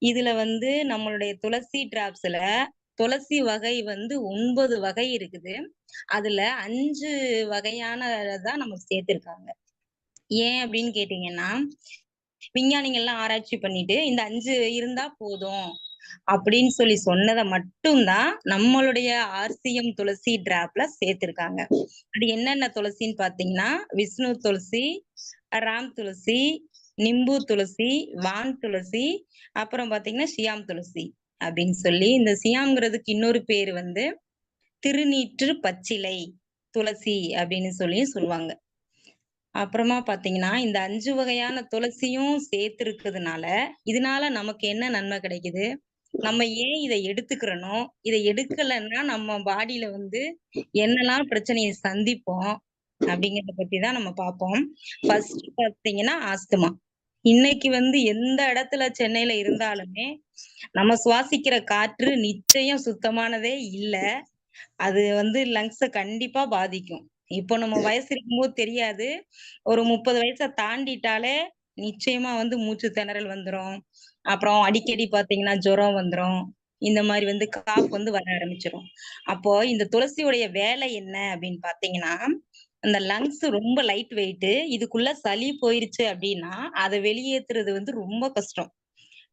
இதுல வந்து நம்மளுடைய துளசி டிராப்ஸ்ல துளசி வகை வந்து ஒன்பது வகை இருக்குது. அதுல அஞ்சு வகையானதான் நம்ம சேர்த்திருக்காங்க. ஏன் அப்படின்னு கேட்டீங்கன்னா விஞ்ஞானிகள்லாம் ஆராய்ச்சி பண்ணிட்டு இந்த அஞ்சு இருந்தா போதும் அப்படின்னு சொல்லி சொன்னதை மட்டும்தான் நம்மளுடைய ஆர்சிஎம் துளசி டிராப்ல சேர்த்திருக்காங்க. அது என்னென்ன துளசின்னு பாத்தீங்கன்னா விஷ்ணு துளசி ராம் துளசி நிம்பு துளசி வான் துளசி அப்புறம் பாத்தீங்கன்னா சியாம் துளசி அப்படின்னு சொல்லி இந்த சியாம்ங்கிறதுக்கு இன்னொரு பேர் வந்து திருநீற்று பச்சிலை துளசி அப்படின்னு சொல்லி சொல்லுவாங்க. அப்புறமா பாத்தீங்கன்னா இந்த அஞ்சு வகையான துளசியும் சேர்த்து இருக்கிறதுனால இதனால நமக்கு என்ன நன்மை கிடைக்குது? நம்ம ஏன் இதை எடுத்துக்கிறனோ இதை எடுக்கலைன்னா நம்ம பாடியில வந்து என்னெல்லாம் பிரச்சனையை சந்திப்போம் அப்படிங்கறத பத்தி தான் நம்ம பார்ப்போம். ஃபர்ஸ்ட் பாத்தீங்கன்னா ஆஸ்துமா. இன்னைக்கு வந்து எந்த இடத்துல சென்னையில இருந்தாலுமே நம்ம சுவாசிக்கிற காற்று நிச்சயம் சுத்தமானதே இல்ல. அது வந்து லங்ஸ கண்டிப்பா பாதிக்கும். இப்போ நம்ம வயசு இருக்கும்போது தெரியாது. ஒரு முப்பது வயசை தாண்டிட்டாலே நிச்சயமா வந்து மூச்சு திணறல் வந்துரும். அப்புறம் அடிக்கடி பாத்தீங்கன்னா ஜுரம் வந்துரும். இந்த மாதிரி வந்து காப் வந்து வர ஆரம்பிச்சிரும். அப்போ இந்த துளசியுடைய வேலை என்ன அப்படின்னு பாத்தீங்கன்னா அந்த லங்ஸ் ரொம்ப லைட் வெயிட்டு இதுக்குள்ள சளி போயிருச்சு அப்படின்னா அதை வெளியேத்துறது வந்து ரொம்ப கஷ்டம்.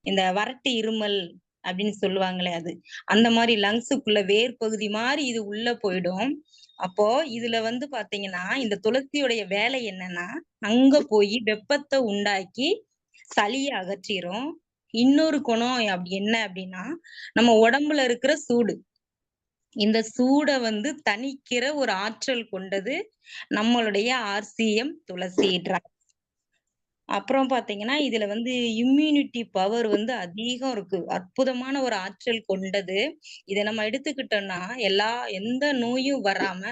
இந்த வறட்டு இருமல் அப்படின்னு சொல்லுவாங்களே அது. அந்த மாதிரி லங்ஸுக்குள்ள வேர் பகுதி மாதிரி இது உள்ள போயிடும். அப்போ இதுல வந்து பாத்தீங்கன்னா இந்த துளசியுடைய வேலை என்னன்னா அங்க போய் வெப்பத்தை உண்டாக்கி சளியை அகற்றிரும். இன்னொரு குணம் அப்படி என்ன அப்படின்னா நம்ம உடம்புல இருக்கிற சூடு. இந்த சூட வந்து தணிக்கிற ஒரு ஆற்றல் கொண்டது நம்மளுடைய ஆர்சிஎம் துளசி டிராப் அப்புறம் பாத்தீங்கன்னா இதுல வந்து இம்யூனிட்டி பவர் வந்து அதிகம் இருக்கு. அற்புதமான ஒரு ஆற்றல் கொண்டது. இதை நம்ம எடுத்துக்கிட்டோம்னா எல்லா எந்த நோயும் வராம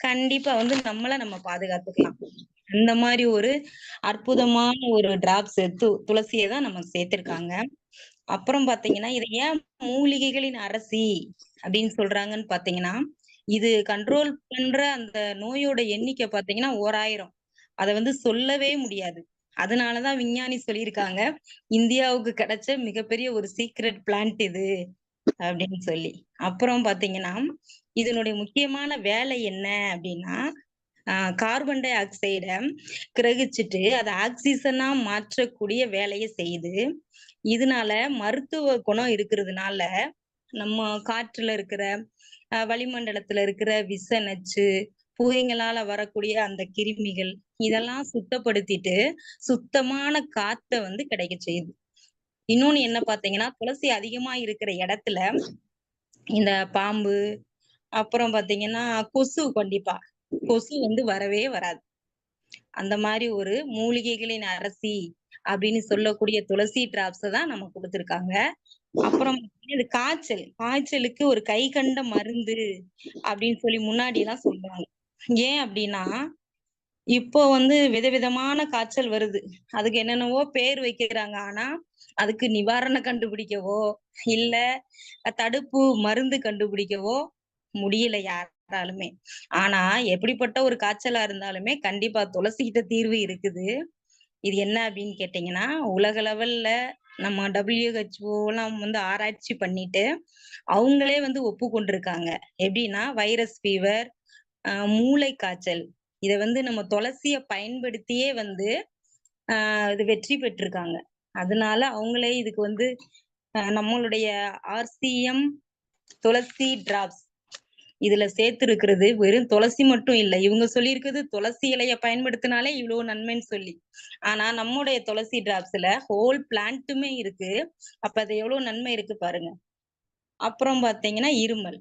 கண்டிப்பா வந்து நம்மள நம்ம பாதுகாத்துக்கலாம். அந்த மாதிரி ஒரு அற்புதமான ஒரு டிராப்ஸ் து துளசியை தான் நம்ம சேர்த்திருக்காங்க. அப்புறம் பாத்தீங்கன்னா இதை ஏன் மூலிகைகளின் அரசி அப்படின்னு சொல்றாங்கன்னு பாத்தீங்கன்னா இது கண்ட்ரோல் பண்ற அந்த நோயோட எண்ணிக்கை பாத்தீங்கன்னா ஓராயிரம். அதை வந்து சொல்லவே முடியாது. அதனாலதான் விஞ்ஞானி சொல்லியிருக்காங்க இந்தியாவுக்கு கிடைச்ச மிகப்பெரிய ஒரு சீக்ரெட் பிளான்ட் இது அப்படின்னு சொல்லி. அப்புறம் பாத்தீங்கன்னா இதனுடைய முக்கியமான வேலை என்ன அப்படின்னா ஆஹ் கார்பன் டை ஆக்சைடை கிரகிச்சுட்டு அதை ஆக்சிஜனா மாற்றக்கூடிய வேலையை செய்யுது. இதனால மருத்துவ குணம் இருக்கிறதுனால நம்ம காற்றுல இருக்கிற வளிமண்டலத்துல இருக்கிற விச நச்சு புகைங்களால வரக்கூடிய அந்த கிருமிகள் இதெல்லாம் சுத்தப்படுத்திட்டு சுத்தமான காத்த வந்து கிடைக்க செய்யுது. இன்னொன்னு என்ன பாத்தீங்கன்னா துளசி அதிகமா இருக்கிற இடத்துல இந்த பாம்பு அப்புறம் பாத்தீங்கன்னா கொசு கண்டிப்பா கொசு வந்து வரவே வராது. அந்த மாதிரி ஒரு மூலிகைகளின் அரசி அப்படின்னு சொல்லக்கூடிய துளசி டிராப்ஸ் தான் நம்ம கொடுத்துருக்காங்க. அப்புறம் இது காய்ச்சல். காய்ச்சலுக்கு ஒரு கை கண்ட மருந்து அப்படின்னு சொல்லி முன்னாடி எல்லாம் சொல்றாங்க ஏன் அப்படின்னா இப்போ வந்து விதவிதமான காய்ச்சல் வருது. அதுக்கு என்னென்னவோ பேர் வைக்கிறாங்க. ஆனா அதுக்கு நிவாரணம் கண்டுபிடிக்கவோ இல்ல தடுப்பு மருந்து கண்டுபிடிக்கவோ முடியல யாராலுமே. ஆனா எப்படிப்பட்ட ஒரு காய்ச்சலா இருந்தாலுமே கண்டிப்பா துளசி கிட்ட தீர்வு இருக்குது. இது என்ன அப்படின்னு கேட்டீங்கன்னா உலக லெவல்ல நம்ம டபிள்யூஹெச்ஓலாம் வந்து ஆராய்ச்சி பண்ணிட்டு அவங்களே வந்து ஒப்புக்கொண்டிருக்காங்க. எப்படின்னா வைரஸ் ஃபீவர் மூளை காய்ச்சல் இதை வந்து நம்ம துளசிய பயன்படுத்தியே வந்து இது வெற்றி பெற்றிருக்காங்க. அதனால அவங்களே இதுக்கு வந்து நம்மளுடைய ஆர்சிஎம் துளசி டிராப்ஸ் இதுல சேர்த்து இருக்கிறது வெறும் துளசி மட்டும் இல்லை. இவங்க சொல்லியிருக்கிறது துளசி இலைய பயன்படுத்தினாலே இவ்வளவு நன்மைன்னு சொல்லி. ஆனா நம்முடைய துளசி டிராப்ஸ்ல ஹோல் பிளான்ட்டுமே இருக்கு. அப்ப அது எவ்வளவு நன்மை இருக்கு பாருங்க. அப்புறம் பாத்தீங்கன்னா இருமல்.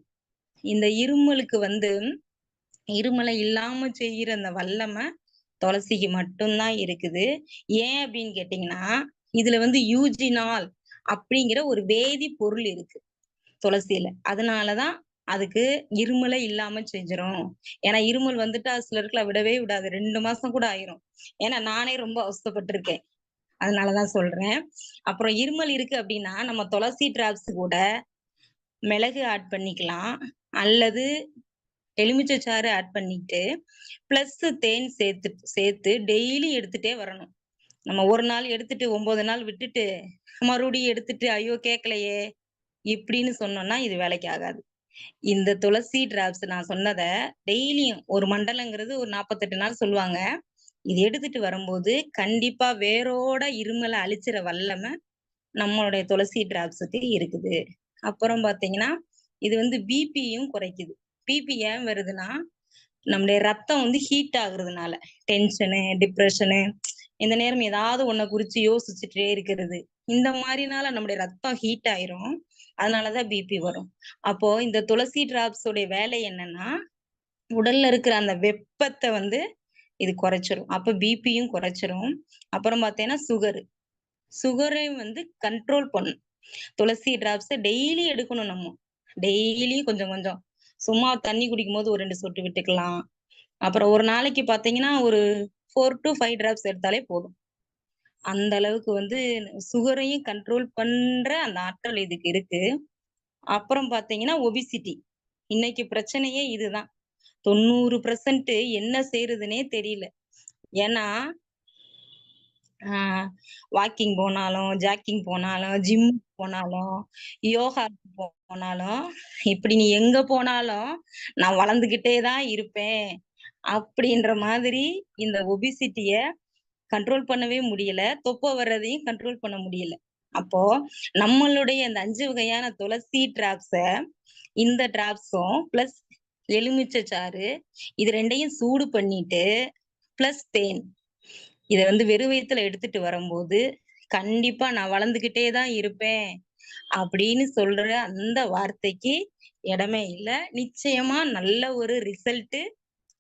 இந்த இருமலுக்கு வந்து இருமலை இல்லாம செய்யற அந்த வல்லமை துளசிக்கு மட்டும்தான் இருக்குது. ஏன் அப்படின்னு கேட்டீங்கன்னா இதுல வந்து யூஜினால் அப்படிங்கிற ஒரு வேதி பொருள் இருக்கு துளசியில. அதனாலதான் அதுக்கு இருமலே இல்லாம செஞ்சிடும் ஏன்னா இருமல் வந்துட்டு சிலருக்குல விடவே விடாது. ரெண்டு மாசம் கூட ஆயிரும். ஏன்னா நானே ரொம்ப அவசப்பட்டிருக்கேன் அதனாலதான் சொல்றேன். அப்புறம் இருமல் இருக்கு அப்படின்னா நம்ம துளசி டிராப்ஸ் கூட மிளகு ஆட் பண்ணிக்கலாம். அல்லது எலுமிச்சை சாறு ஆட் பண்ணிட்டு பிளஸ் தேன் சேர்த்து சேர்த்து டெய்லி எடுத்துட்டே வரணும். நம்ம ஒரு நாள் எடுத்துட்டு ஒன்பது நாள் விட்டுட்டு, மறுபடியும் எடுத்துட்டு, ஐயோ கேட்கலையே! இப்படின்னு சொன்னோம்னா, இது வேலைக்கு ஆகாது. இந்த துளசி டிராப்ஸ் நான் சொன்னதை டெய்லியும் ஒரு மண்டலங்கிறது ஒரு 48 நாள் சொல்லுவாங்க. இது எடுத்துட்டு வரும்போது, கண்டிப்பா வேரோட இருமலை அழிச்சிற வல்லமை நம்மளுடைய துளசி டிராப்ஸுக்கு இருக்குது. அப்புறம் பார்த்தீங்கன்னா, இது வந்து பிபியும் குறைக்குது. பிபி ஏன் வருதுன்னா, நம்முடைய ரத்தம் வந்து ஹீட் ஆகுறதுனால. டென்ஷனு, டிப்ரெஷனு இந்த நேரம் ஏதாவது ஒன்றை குறிச்சு யோசிச்சுட்டே இருக்கிறது. இந்த மாதிரினால நம்முடைய ரத்தம் ஹீட் ஆயிரும். அதனால தான் பிபி வரும். அப்போ இந்த துளசி டிராப்ஸ் உடைய வேலை என்னன்னா, உடல்ல இருக்கிற அந்த வெப்பத்தை வந்து இது குறைச்சிரும். அப்ப பிபியும் குறைச்சிரும். அப்புறம் பார்த்தீங்கன்னா, சுகரு. சுகரையும் வந்து கண்ட்ரோல் பண்ணும். துளசி டிராப்ஸ் டெய்லி எடுக்கணும் நம்ம. டெய்லி கொஞ்சம் கொஞ்சம். சும்மா தண்ணி குடிக்கும்போது ஒரு ரெண்டு சொட்டு விட்டுக்கலாம். அப்புறம் ஒரு நாளைக்கு பார்த்தீங்கன்னா, ஒரு ஃபோர் டு ஃபைவ் டிராப்ஸ் எடுத்தாலே போதும். அந்த அளவுக்கு வந்து சுகரையும் கண்ட்ரோல் பண்ற அந்த ஆற்றல் இதுக்கு இருக்கு. அப்புறம் பாத்தீங்கன்னா ஒபிசிட்டி. இன்னைக்கு பிரச்சனையே இதுதான். 90% என்ன செய்யறதுன்னே தெரியல. ஏன்னா வாக்கிங் போனாலும், ஜாக்கிங் போனாலும், ஜிம் போனாலும், யோகா போனாலும், இப்படி நீ எங்க போனாலும், நான் வளர்ந்துகிட்டே தான் இருப்பேன். அப்படின்ற மாதிரி இந்த ஒபிசிட்டிய கண்ட்ரோல் பண்ணவே முடியல. தொப்பை வர்றதையும் கண்ட்ரோல் பண்ண முடியல. அப்போ நம்மளுடைய இந்த அஞ்சு வகையான துளசி டிராப்ஸ இந்த டிராப்ஸும் பிளஸ் எலுமிச்சை சாறு இது ரெண்டையும் சூடு பண்ணிட்டு, பிளஸ் தேன். இதை வந்து வெறும் வயிற்றுல எடுத்துட்டு வரும்போது, கண்டிப்பா நான் வளர்ந்துகிட்டே தான் இருப்பேன். அப்படின்னு சொல்ற அந்த வார்த்தைக்கு இடமே இல்லை நிச்சயமா நல்ல ஒரு ரிசல்ட்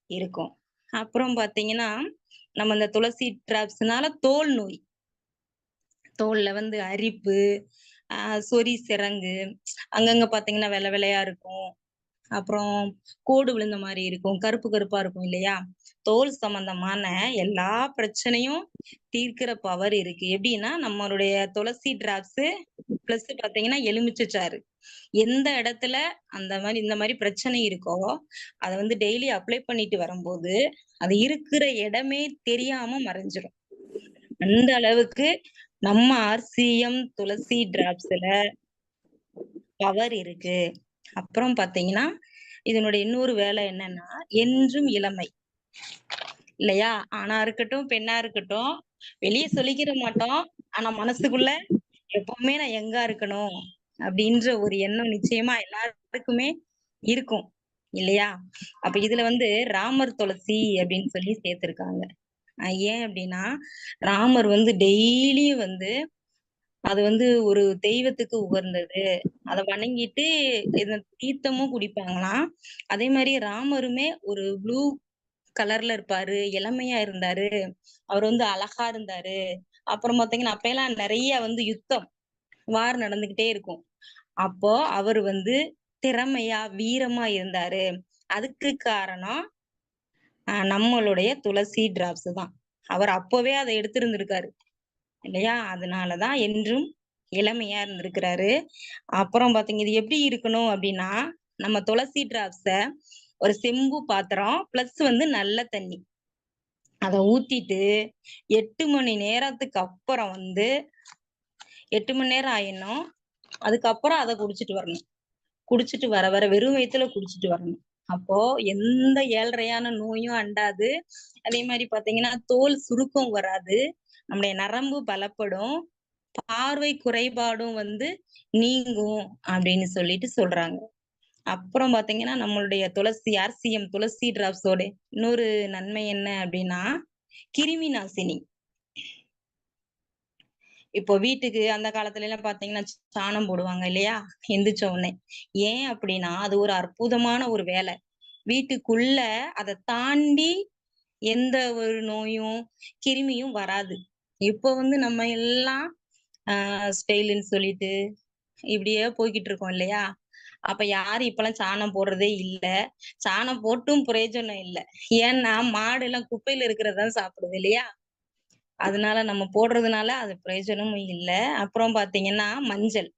இருக்கும். அப்புறம் பார்த்தீங்கன்னா, நம்ம இந்த துளசி டிராப்ஸ்னால தோல் நோய். தோல்ல வந்து அரிப்பு, சொறி சிறங்கு அங்கங்க பாத்தீங்கன்னா வெள்ளை வெள்ளையா இருக்கும். அப்புறம் கோடு விழுந்த மாதிரி இருக்கும். கருப்பு கருப்பா இருக்கும் இல்லையா? தோல் சம்பந்தமான எல்லா பிரச்சனையும் தீர்க்கிற பவர் இருக்கு. எப்படின்னா, நம்மளுடைய துளசி டிராப்ஸ் பிளஸ் பாத்தீங்கன்னா எலுமிச்சை சாறு. எந்த இடத்துல அந்த மாதிரி இந்த மாதிரி பிரச்சனை இருக்கோ, அதை வந்து டெய்லி அப்ளை பண்ணிட்டு வரும்போது, அது இருக்கிற இடமே தெரியாம மறைஞ்சிரும். அந்த அளவுக்கு நம்ம ஆர்சிஎம் துளசி டிராப்ஸ்ல பவர் இருக்கு. அப்புறம் பாத்தீங்கன்னா இதனுடைய இன்னொரு வேலை என்னன்னா, என்றும் இளமை. இல்லையா? ஆணா இருக்கட்டும், பெண்ணா இருக்கட்டும், வெளிய சொல்லிக்கிற மாட்டோம். ஆனா மனசுக்குள்ள எப்பவுமே நான் எங்கா இருக்கணும். அப்படின்ற ஒரு எண்ணம் நிச்சயமா எல்லாருக்குமே இருக்கும். இல்லையா? அப்ப இதுல வந்து ராமர் துளசி அப்படின்னு சொல்லி சேர்த்திருக்காங்க. ஏன் அப்படின்னா, ராமர் வந்து டெய்லியும் வந்து அது வந்து ஒரு தெய்வத்துக்கு உகந்தது. அத வணங்கிட்டு இந்த தீர்த்தமும் குடிப்பாங்களாம். அதே மாதிரி ராமருமே ஒரு ப்ளூ கலர்ல இருப்பாரு. இளமையா இருந்தாரு. அவர் வந்து அழகா இருந்தாரு. அப்புறம் பார்த்தீங்கன்னா, அப்பெல்லாம் நிறைய வந்து யுத்தம், வார் நடந்துகிட்டே இருக்கும். அப்போ அவர் வந்து திறமையா, வீரமா இருந்தாரு. அதுக்கு காரணம் நம்மளுடைய துளசி டிராப்ஸ் தான். அவர் அப்பவே அத எடுத்திருந்திருக்காரு. இல்லையா? அதனாலதான் என்றும் இளமையா இருந்திருக்கிறாரு. அப்புறம் பாத்தீங்க இது எப்படி இருக்கணும் அப்படின்னா, நம்ம துளசி டிராப்ஸ ஒரு செம்பு பாத்திரம் பிளஸ் வந்து நல்ல தண்ணி. அத ஊத்திட்டு எட்டு மணி நேரத்துக்கு அப்புறம் வந்து எட்டு மணி நேரம் ஆயிடணும். அதுக்கப்புறம் அதை குடிச்சிட்டு வரணும். குடிச்சிட்டு வர வர வெறும் வயித்துல குடிச்சிட்டு வரணும். அப்போ எந்த ஏழ்றையான நோயும் அண்டாது. அதே மாதிரி பாத்தீங்கன்னா தோல் சுருக்கம் வராது. நம்முடைய நரம்பு பலப்படும். பார்வை குறைபாடும் வந்து நீங்கும் அப்படின்னு சொல்லிட்டு சொல்றாங்க. அப்புறம் பாத்தீங்கன்னா நம்மளுடைய துளசி ஆர்சிஎம் துளசி டிராப்ஸோட இன்னொரு நன்மை என்ன அப்படின்னா, கிருமி நாசினி. இப்போ வீட்டுக்கு அந்த காலத்துல எல்லாம் பாத்தீங்கன்னா சாணம் போடுவாங்க இல்லையா? எந்திரிச்ச உடனே. ஏன் அப்படின்னா, அது ஒரு அற்புதமான ஒரு வேலை. வீட்டுக்குள்ள அதை தாண்டி எந்த ஒரு நோயும், கிருமியும் வராது. இப்போ வந்து நம்ம எல்லாம் அ ஸ்டைலுன்னு சொல்லிட்டு, இப்படியே போய்கிட்டு இருக்கோம் இல்லையா? அப்ப யாரும் இப்பெல்லாம் சாணம் போடுறதே இல்ல. சாணம் போட்டும் பிரயோஜனம் இல்ல. ஏன்னா, மாடு எல்லாம் குப்பையில இருக்கிறதான் சாப்பிடுது இல்லையா? அதனால நம்ம போடுறதுனால அது பிரயோஜனமும் இல்ல. அப்புறம் பாத்தீங்கன்னா மஞ்சள்.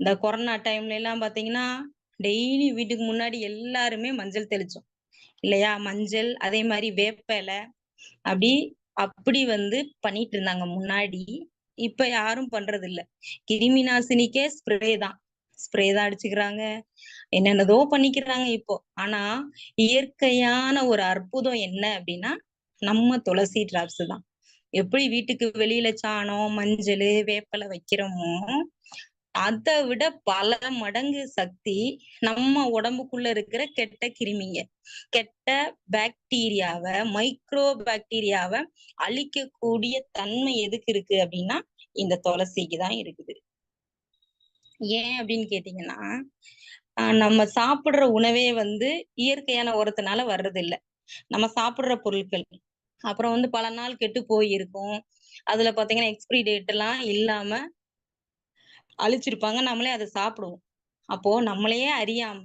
இந்த கொரோனா டைம்ல எல்லாம் பாத்தீங்கன்னா டெய்லி வீட்டுக்கு முன்னாடி எல்லாருமே மஞ்சள் தெளிச்சோம். இல்லையா? மஞ்சள், அதே மாதிரி வேப்ப இல, அப்படி அப்படி வந்து பண்ணிட்டு இருந்தாங்க முன்னாடி. இப்ப யாரும் பண்றதில்ல. கிருமி நாசினிக்கே ஸ்ப்ரே தான். ஸ்ப்ரே தான் அடிச்சுக்கிறாங்க. என்னென்னதோ பண்ணிக்கிறாங்க இப்போ. ஆனா, இயற்கையான ஒரு அற்புதம் என்ன அப்படின்னா நம்ம துளசி டிராப்ஸ் தான். எப்படி வீட்டுக்கு வெளியில சாணம், மஞ்சள் வேப்பலை வைக்கிறோமோ, அத விட பல மடங்கு சக்தி நம்ம உடம்புக்குள்ள இருக்கிற கெட்ட கிருமிங்க, கெட்ட பாக்டீரியாவ, மைக்ரோ பாக்டீரியாவை அழிக்கக்கூடிய தன்மை எதுக்கு இருக்கு அப்படின்னா இந்த துளசிக்கு தான் இருக்குது. ஏன் அப்படின்னு கேட்டீங்கன்னா, நம்ம சாப்பிடுற உணவே வந்து இயற்கையான உரத்தினால வர்றதில்ல. நம்ம சாப்பிடுற பொருட்கள். அப்புறம் வந்து பல நாள் கெட்டு போயிருக்கும். அதுல பார்த்தீங்கன்னா, எக்ஸ்பிரி எல்லாம் இல்லாம அழிச்சிருப்பாங்க. நம்மளே அதை சாப்பிடுவோம். அப்போ நம்மளையே அறியாம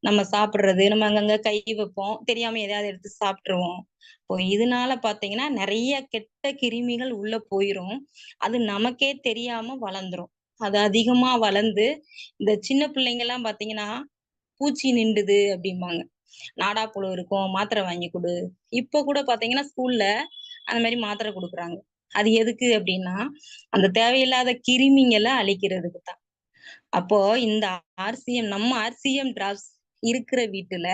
நம்ம சாப்பிடுறது, நம்ம அங்கங்க கை வைப்போம். தெரியாம எதையாவது எடுத்து சாப்பிட்டுருவோம் இப்போ இதனால பார்த்தீங்கன்னா, நிறைய கெட்ட கிருமிகள் உள்ள போயிரும். அது நமக்கே தெரியாம வளர்ந்துரும். அது அதிகமா வளர்ந்து, இந்த சின்ன பிள்ளைங்க எல்லாம் பாத்தீங்கன்னா பூச்சி நிண்டுது அப்படிம்பாங்க நாடா புழு இருக்கும், மாத்திரை வாங்கி குடு. இப்ப கூட பாத்தீங்கன்னா ஸ்கூல்ல அந்த மாதிரி மாத்திரை குடுக்குறாங்க. அது எதுக்கு அப்படின்னா அந்த தேவையில்லாத கிருமிங்களை அழிக்கிறதுக்கு தான். அப்போ இந்த ஆர்சிஎம் நம்ம ஆர்சிஎம் டிராப்ஸ் இருக்கிற வீட்டுல,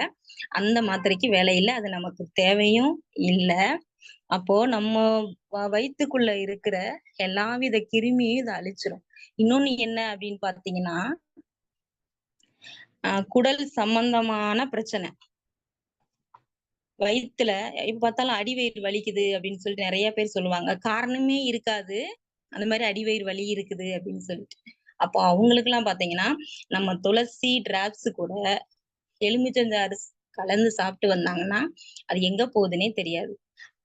அந்த மாத்திரைக்கு வேலை இல்லை அது நமக்கு தேவையும் இல்ல. அப்போ நம்ம வ வயித்துக்குள்ள இருக்கிற எல்லாவித கிருமியும் இதை அழிச்சிரும். இன்னொன்னு என்ன அப்படின்னு பாத்தீங்கன்னா குடல் சம்பந்தமான பிரச்சனை. வயித்துல எப்ப பார்த்தாலும் அடிவயிறு வலிக்குது அப்படின்னு சொல்லிட்டு நிறைய பேர் சொல்லுவாங்க. காரணமே இருக்காது. அந்த மாதிரி அடிவயிறு வலி இருக்குது அப்படின்னு சொல்லிட்டு. அப்போ அவங்களுக்கு எல்லாம் பாத்தீங்கன்னா நம்ம துளசி டிராப்ஸ் கூட எலுமிச்சஞ்சாறு ஸ் கலந்து சாப்பிட்டு வந்தாங்கன்னா, அது எங்க போகுதுன்னே தெரியாது.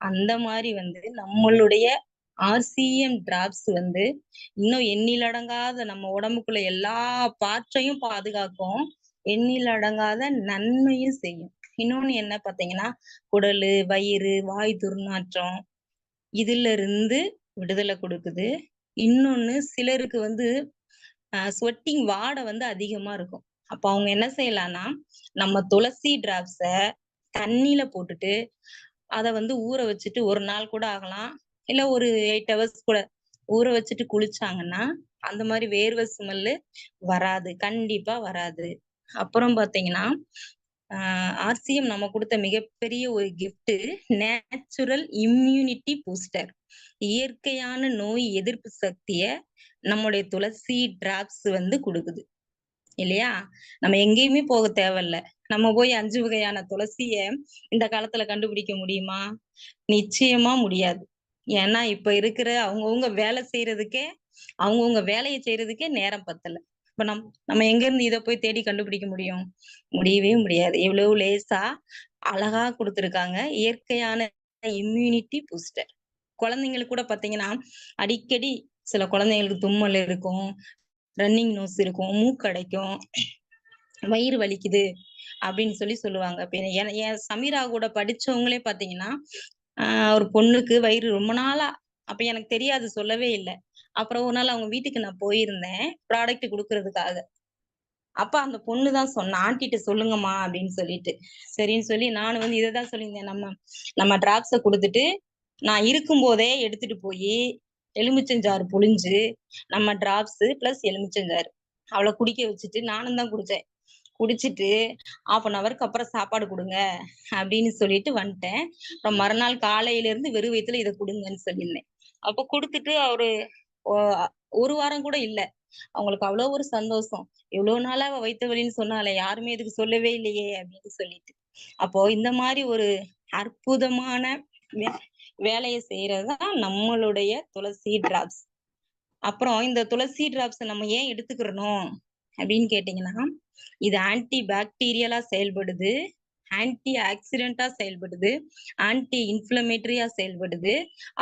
அந்த மாதிரி வந்து நம்மளுடைய ஆர்சிஎம் டிராப்ஸ் வந்து இன்னும் எண்ணிலடங்காத நம்ம உடம்புக்குள்ள எல்லா பாற்றையும் பாதுகாக்கும். எண்ணிலடங்காத நன்மையும் செய்யும். இன்னொன்னு என்ன பார்த்தீங்கன்னா, குடல் வயிறு, வாய் துர்நாற்றம் இதிலிருந்து விடுதலை கொடுக்குது இன்னொன்னு சிலருக்கு வந்து ஸ்வெட்டிங் வாடை வந்து அதிகமா இருக்கும். அப்ப அவங்க என்ன செய்யலான்னா, நம்ம துளசி டிராப்ஸ தண்ணியில போட்டுட்டு, அதை வந்து ஊற வச்சுட்டு ஒரு நாள் கூட ஆகலாம். இல்ல ஒரு எயிட் ஹவர்ஸ் கூட ஊற வச்சுட்டு குளிச்சாங்கன்னா, அந்த மாதிரி வேர்வை ஸ்மெல்லு வராது. கண்டிப்பா வராது. அப்புறம் பாத்தீங்கன்னா ஆர்சிஎம் நம்ம கொடுத்த மிகப்பெரிய ஒரு கிஃப்ட் நேச்சுரல் இம்யூனிட்டி பூஸ்டர். இயற்கையான நோய் எதிர்ப்பு சக்திய நம்முடைய துளசி டிராப்ஸ் வந்து குடுக்குது. இல்லையா? நம்ம எங்கேயுமே போக தேவையில்ல. நம்ம போய் அஞ்சு வகையான துளசிய இந்த காலத்துல கண்டுபிடிக்க முடியுமா? நிச்சயமா முடியாது. ஏன்னா, இப்ப இருக்கிற அவங்கவுங்க வேலை செய்யறதுக்கே அவங்கவுங்க வேலையை செய்யறதுக்கே நேரம் பத்தல. இப்ப நம் நம்ம எங்க இருந்து இதை போய் தேடி கண்டுபிடிக்க முடியும்? முடியவே முடியாது. எவ்வளவு லேசா, அழகா குடுத்துருக்காங்க. இயற்கையான இம்யூனிட்டி பூஸ்டர். குழந்தைங்களுக்கு கூட பாத்தீங்கன்னா அடிக்கடி சில குழந்தைங்களுக்கு தும்மல் இருக்கும், ரன்னிங் நோஸ் இருக்கும், மூக்கடைக்கும், வயிறு வலிக்குது அப்படின்னு சொல்லி சொல்லுவாங்க. என் சமீரா கூட படிச்சவங்களே பாத்தீங்கன்னா ஒரு பொண்ணுக்கு வயிறு ரொம்ப நாளா அப்ப எனக்கு தெரியாது சொல்லவே இல்லை அப்புறம் ஒரு நாள் அவங்க வீட்டுக்கு நான் போயிருந்தேன். ப்ராடக்ட் கொடுக்கறதுக்காக அப்ப அந்த பொண்ணு தான் சொன்ன "ஆன்டிட்ட சொல்லுங்கம்மா" அப்படின்னு சொல்லிட்டு. சரின்னு சொல்லி நானும் வந்து இதை தான் சொல்லியிருந்தேன். நம்ம நம்ம டிராப்ஸ கொடுத்துட்டு நான் இருக்கும்போதே எடுத்துட்டு போய் எலுமிச்சஞ்சாறு புழிஞ்சு, நம்ம டிராப்ஸ் பிளஸ் எலுமிச்சஞ்சாறு. அவளை குடிக்க வச்சுட்டு நானும் தான் குடிச்சேன். குடிச்சிட்டு 1/2 அன் ஹவருக்கு அப்புறம் சாப்பாடு கொடுங்க அப்படின்னு சொல்லிட்டு வந்துட்டேன். அப்புறம் மறுநாள் காலையில இருந்து வெறும் வயிற்றுல இதை கொடுங்கன்னு சொல்லியிருந்தேன். அப்ப அவரு ஒரு வாரம் கூட இல்ல. அவங்களுக்கு அவ்வளோ ஒரு சந்தோஷம். "இவ்ளோ நாளா அவ வைத்த வலின்னு யாருமே இதுக்கு சொல்லவே இல்லையே" அப்படின்னு சொல்லிட்டு. அப்போ இந்த மாதிரி ஒரு அற்புதமான வே வேலைய தான் நம்மளுடைய துளசி டிராப்ஸ். அப்புறம் இந்த துளசி டிராப்ஸ் நம்ம ஏன் எடுத்துக்கிறணும் அப்படின்னு கேட்டீங்கன்னா, இது ஆன்டி பாக்டீரியலா செயல்படுது, ஆன்டி ஆக்சிடென்டா செயல்படுது, ஆன்டி இன்ஃப்ளமேட்டரியா செயல்படுது,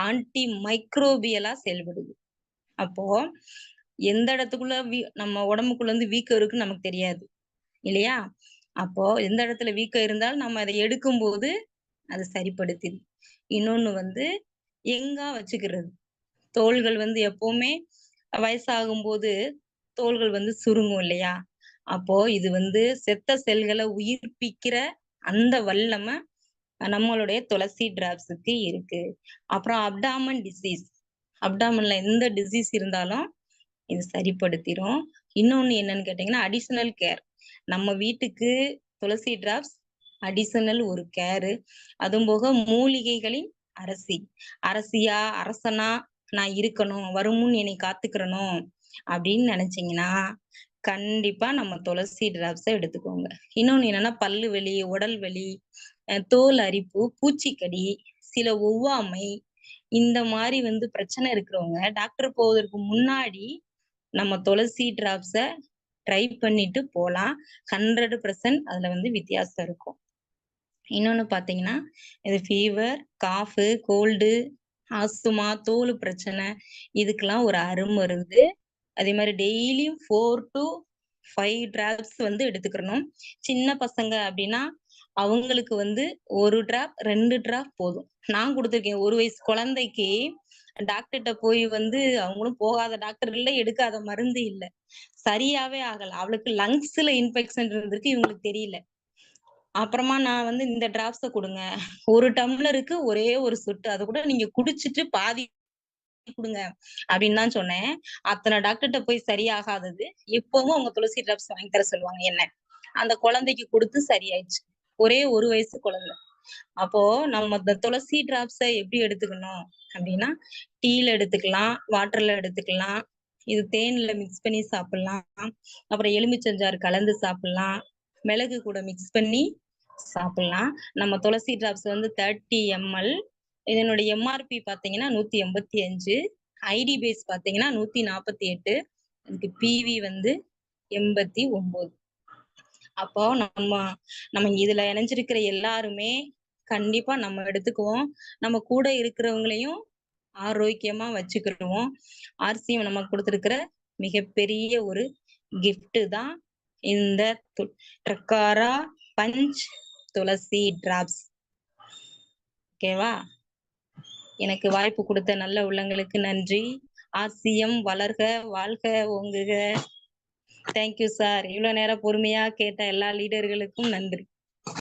ஆன்டி மைக்ரோபியலா செயல்படுது. அப்போ எந்த இடத்துக்குள்ள வீ நம்ம உடம்புக்குள்ள வந்து வீக்கம் இருக்குன்னு நமக்கு தெரியாது. இல்லையா? அப்போ எந்த இடத்துல வீக்கம் இருந்தாலும் நம்ம அத எடுக்கும்போது, அது சரிப்படுத்திது. இன்னொன்னு வந்து எங்கா வச்சுக்கிறது. தோள்கள் வந்து எப்பவுமே வயசாகும்போது தோள்கள் வந்து சுருங்கும் இல்லையா? அப்போ இது வந்து செத்த செல்களை உயிர்ப்பிக்கிற அந்த வல்லம நம்மளுடைய துளசி டிராப்ஸுக்கு இருக்கு. அப்புறம் அப்டாமன் டிசீஸ். அப்டாமன்ல எந்த டிசீஸ் இருந்தாலும் இது சரிப்படுத்திடும் இன்னொன்னு என்னன்னு கேட்டீங்கன்னா, அடிஷனல் கேர். நம்ம வீட்டுக்கு துளசி டிராப்ஸ் அடிஷனல் ஒரு கேரு. அதுவும் போக மூலிகைகளின் அரசி. அரசியா, அரசனா நான் இருக்கணும். வருமுன் என்னை காத்துக்கிறணும் அப்படின்னு நினைச்சீங்கன்னா, கண்டிப்பா நம்ம துளசி டிராப்ஸ எடுத்துக்கோங்க. இன்னொன்னு என்னன்னா, பல்லு வலி, உடல் வலி, தோல் அரிப்பு, பூச்சிக்கடி, சில ஒவ்வாமை இந்த மாதிரி வந்து பிரச்சனை இருக்கிறவங்க டாக்டர் போவதற்கு முன்னாடி நம்ம துளசி டிராப்ஸ ட்ரை பண்ணிட்டு போகலாம் ஹண்ட்ரட் பர்சன்ட் அதுல வந்து வித்தியாசம் இருக்கும். இன்னொன்னு பார்த்தீங்கன்னா, இது ஃபீவர், காஃபு, கோல்டு, ஆஸ்துமா, தோல் பிரச்சனை இதுக்கெல்லாம் ஒரு அருமருந்து. அதே மாதிரி டெய்லியும் ஃபோர் டூ 5 டிராப்ஸ் வந்து எடுத்துக்கிறணும். சின்ன பசங்க அப்படின்னா அவங்களுக்கு வந்து ஒரு டிராப், ரெண்டு டிராப் போதும். நான் கொடுத்துருக்கேன் ஒரு வயசு குழந்தைக்கு டாக்டர்கிட்ட போய் வந்து அவங்களும் போகாத டாக்டர் இல்லை எடுக்காத மருந்து இல்லை சரியாவே ஆகல. அவளுக்கு லங்ஸ்ல இன்ஃபெக்ஷன் இருந்திருக்கு. இவங்களுக்கு தெரியல. அப்புறமா நான் வந்து இந்த டிராப்ஸை கொடுங்க ஒரு டம்ளருக்கு ஒரே ஒரு சொட்டு. அதை கூட நீங்க குடிச்சிட்டு பாதி கொடுங்க அப்படின்னு தான் சொன்னேன். அத்தனை டாக்டர்கிட்ட போய் சரியாகாதது, இப்பவும் அவங்க துளசி ட்ராப்ஸ் வாங்கி தர சொல்லுவாங்க என்ன. அந்த குழந்தைக்கு கொடுத்து சரியாயிடுச்சு. ஒரே ஒரு வயசு குழந்தை. அப்போ நம்ம இந்த துளசி டிராப்ஸ எப்படி எடுத்துக்கணும் அப்படின்னா, டீல எடுத்துக்கலாம், வாட்டர்ல எடுத்துக்கலாம். இது தேன்ல மிக்ஸ் பண்ணி சாப்பிடலாம். அப்புறம் எலுமிச்சஞ்சாறு கலந்து சாப்பிடலாம். மிளகு கூட மிக்ஸ் பண்ணி சாப்பிடலாம். நம்ம துளசி டிராப்ஸ் வந்து 30 எம்எல். இதனுடைய எம்ஆர்பி பார்த்தீங்கன்னா 185. ஐடி பேஸ் பார்த்தீங்கன்னா நூற்றி நாற்பத்தி எட்டு அதுக்கு பிவி வந்து 89. அப்போ நம்ம நம்ம இதுல இணைஞ்சிருக்கிற எல்லாருமே கண்டிப்பா நம்ம எடுத்துக்குவோம். நம்ம கூட இருக்கிறவங்களையும் ஆரோக்கியமா வச்சுக்கிடுவோம். ஆர்சிஎம் நமக்கு கொடுத்துருக்கிற மிகப்பெரிய ஒரு கிஃப்ட் தான் இந்த ட்ரக்காரா பஞ்ச் துளசி டிராப்ஸ். ஓகேவா? எனக்கு வாய்ப்பு கொடுத்த நல்ல உள்ளங்களுக்கு நன்றி. ஆசியம் வளர்க, வாழ்க, ஓங்குக. Thank you sir. இவ்வளோ நேரம் பொறுமையா கேட்ட எல்லா லீடர்களுக்கும் நன்றி.